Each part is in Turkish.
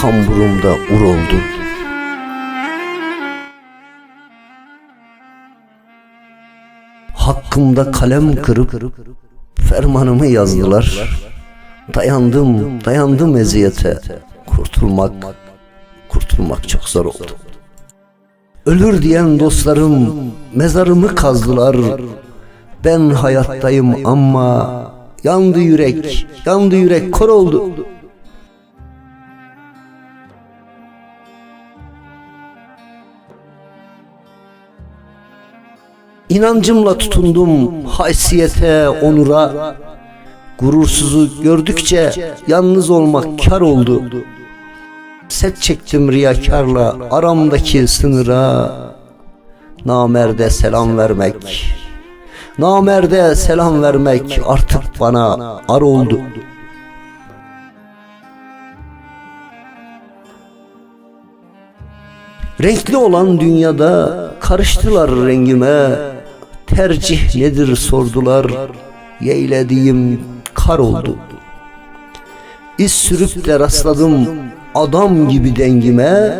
kamburumda ur oldu. Hakkımda kalem kırıp fermanımı yazdılar. Dayandım, dayandım eziyete. Kurtulmak, kurtulmak çok zor oldu. Ölür diyen dostlarım mezarımı kazdılar. Ben hayattayım ama yandı yürek, yandı yürek kor oldu. İnancımla tutundum haysiyete, onura. Gurursuzu gördükçe yalnız olmak kar oldu. Set çektim riyakarla aramdaki sınıra. Namerde selam vermek. Namerde selam vermek artık bana ar oldu. Renkli olan dünyada karıştılar rengime Tercih nedir sordular Yeylediğim kar oldu. İz sürüp de rastladım adam gibi dengime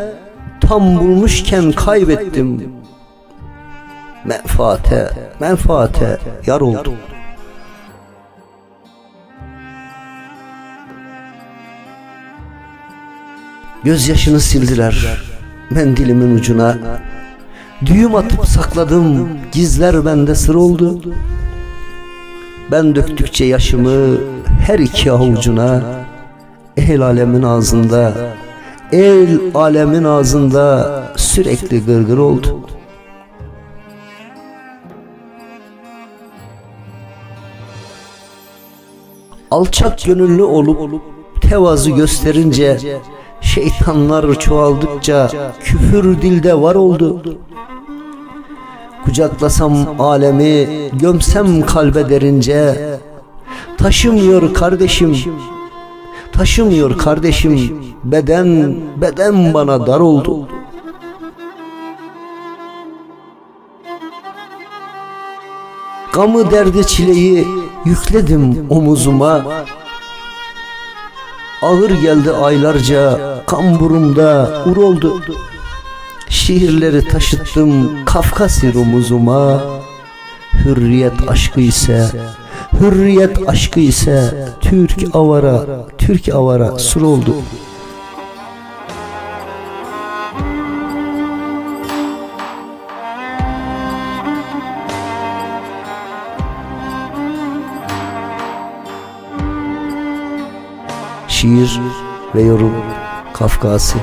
Tam bulmuşken kaybettim. Menfaate, menfaate yar oldu Gözyaşını sildiler mendilimin ucuna Düğüm atıp sakladım gizler bende sır oldu Ben döktükçe yaşımı her iki avucuna El alemin ağzında El alemin ağzında sürekli gırgır oldu Alçak gönüllü olup tevazu gösterince Şeytanlar çoğaldıkça küfür dilde var oldu. Kucaklasam alemi, gömsem kalbe derince. Taşımıyor kardeşim, taşımıyor kardeşim. Beden, beden bana dar oldu. Gamı derdi çileyi yükledim omuzuma. Ağır geldi aylarca kamburumda ur oldu Şiirleri taşıttım Kafkasya omuzuma Hürriyet aşkı ise Hürriyet aşkı ise Türk avara Türk avara sur oldu. Şiir ve yorum Kafkası